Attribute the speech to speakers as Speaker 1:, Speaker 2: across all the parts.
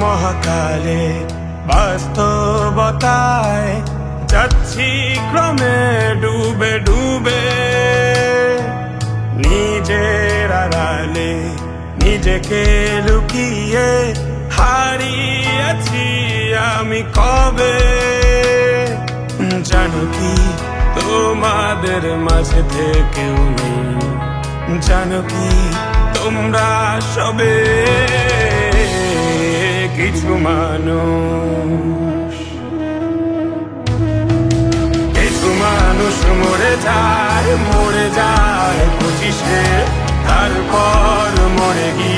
Speaker 1: মহাকালে বাস্তবতায় যাচ্ছি ক্রমে নিজেকে লুকিয়ে হারিয়েছি আমি কবে? জানো কি তোমাদের মাঝে থেকেও নেই। জানো কি তোমরা সবে কিছু মানুষ। কিছু মানুষ মরে যায় মরে যায়। তারপর মরে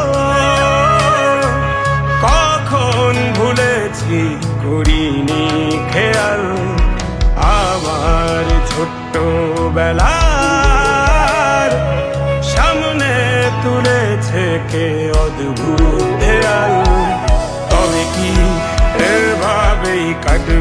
Speaker 1: ভুলেছি করিনি খেয়াল, আমার ছোট্ট বেলার সামনে তুলেছে কে অদ্ভুত দেয়াল তবে কি এভাবেই কাটবে?